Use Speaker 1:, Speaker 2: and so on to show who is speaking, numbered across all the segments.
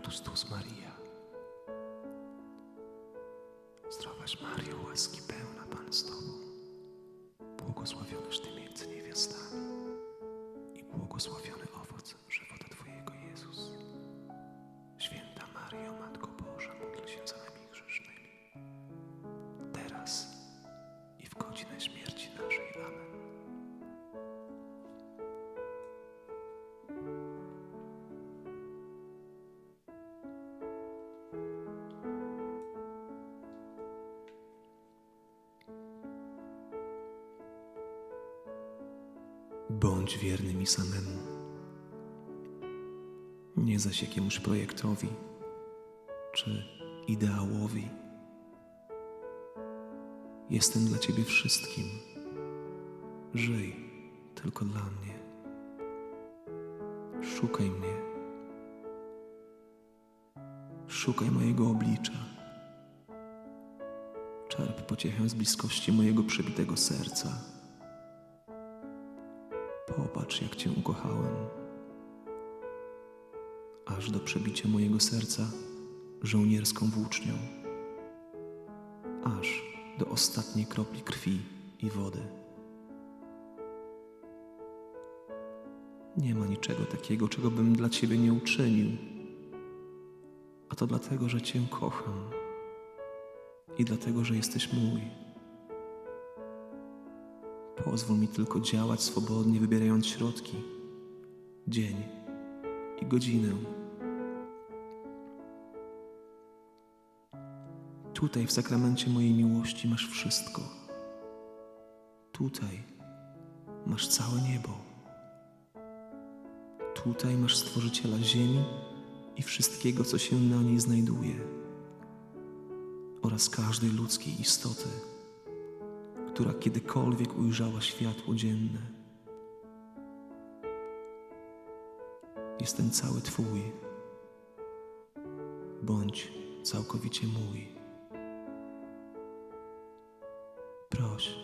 Speaker 1: Sanctus tus Maria. Zdrowaś Mario, łaski pełna Pan z Tobą. Błogosławionaś Ty między niewiastami i błogosławiony Bądź wierny mi samemu, nie zaś jakiemuś projektowi czy ideałowi. Jestem dla Ciebie wszystkim. Żyj tylko dla mnie. Szukaj mnie. Szukaj mojego oblicza. Czerp pociechę z bliskości mojego przebitego serca. Popatrz, jak Cię ukochałem. Aż do przebicia mojego serca żołnierską włócznią. Aż do ostatniej kropli krwi i wody. Nie ma niczego takiego, czego bym dla Ciebie nie uczynił. A to dlatego, że Cię kocham i dlatego, że jesteś mój. Pozwól mi tylko działać swobodnie, wybierając środki, dzień i godzinę. Tutaj, w sakramencie mojej miłości, masz wszystko. Tutaj masz całe niebo. Tutaj masz stworzyciela ziemi i wszystkiego, co się na niej znajduje, oraz każdej ludzkiej istoty która kiedykolwiek ujrzała światło dzienne. Jestem cały Twój. Bądź całkowicie mój. Proś,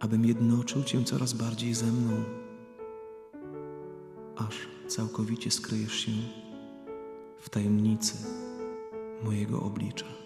Speaker 1: abym jednoczył Cię coraz bardziej ze mną, aż całkowicie skryjesz się w tajemnicy mojego oblicza.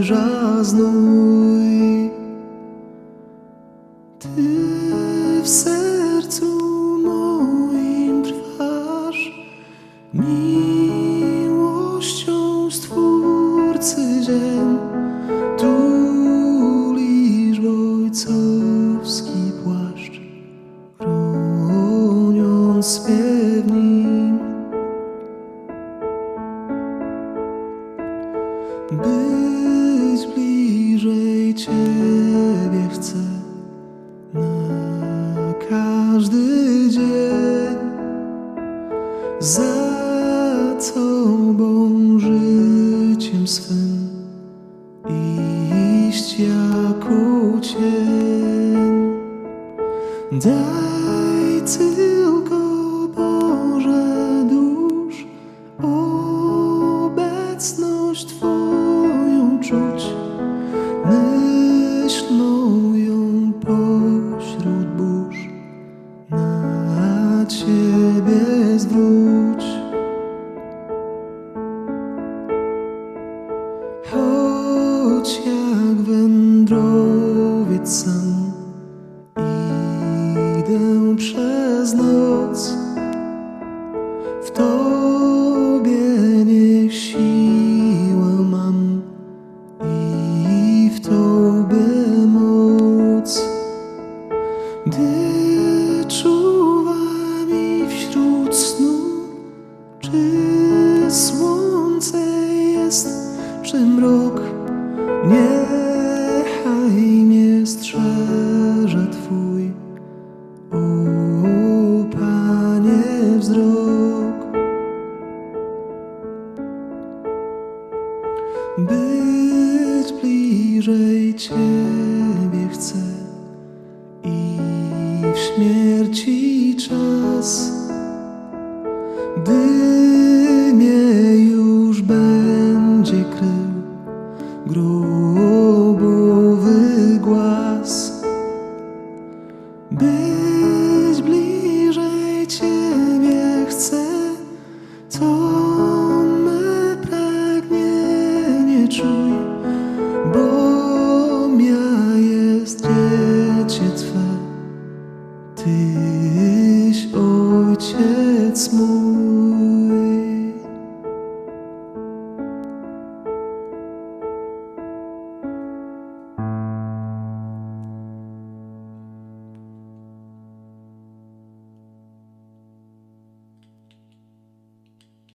Speaker 1: Krzyża znój. Ty w sercu moim trwasz, miłością Stwórcy ziem, tulisz ojcowski płaszcz, chroniąc. Być Ciebie chcę na każdy dzień za Tobą życiem swym iść jako cień. Daj tylko moją pośród burz na Ciebie zwróć. Choć jak przymrok, niechaj mnie strzeże Twój, o Panie wzrok. Być bliżej Ciebie chcę i w śmierci czas, gdy Być